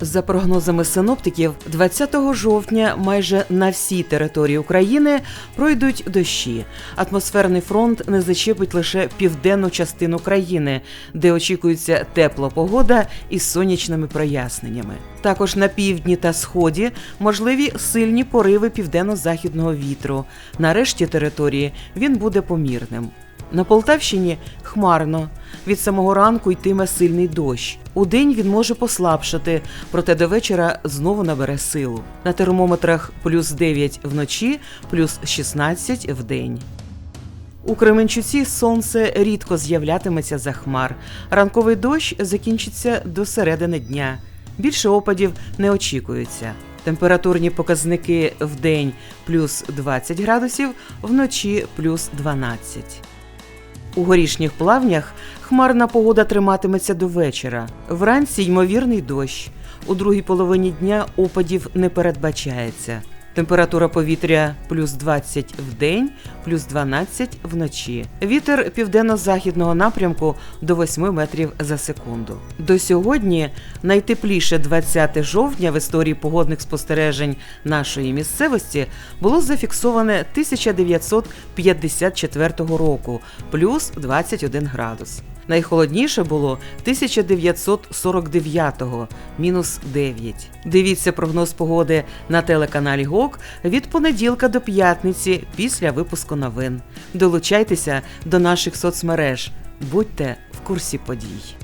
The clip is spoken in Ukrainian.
За прогнозами синоптиків, 20 жовтня майже на всій території України пройдуть дощі. Атмосферний фронт не зачепить лише південну частину країни, де очікується тепла погода із сонячними проясненнями. Також на півдні та сході можливі сильні пориви південно-західного вітру. На решті території він буде помірним. На Полтавщині хмарно. Від самого ранку йтиме сильний дощ. Удень він може послабшати, проте до вечора знову набере силу. На термометрах плюс 9 вночі, плюс 16 вдень. У Кременчуці сонце рідко з'являтиметься за хмар. Ранковий дощ закінчиться до середини дня. Більше опадів не очікується. Температурні показники в день плюс 20 градусів, вночі плюс 12. У горішніх плавнях хмарна погода триматиметься до вечора. Вранці ймовірний дощ. У другій половині дня опадів не передбачається. Температура повітря плюс 20 в день, плюс 12 вночі. Вітер південно-західного напрямку до 8 метрів за секунду. До сьогодні найтепліше 20 жовтня в історії погодних спостережень нашої місцевості було зафіксоване 1954 року, плюс 21 градус. Найхолодніше було 1949-го, мінус 9. Дивіться прогноз погоди на телеканалі ГОК від понеділка до п'ятниці після випуску новин. Долучайтеся до наших соцмереж. Будьте в курсі подій.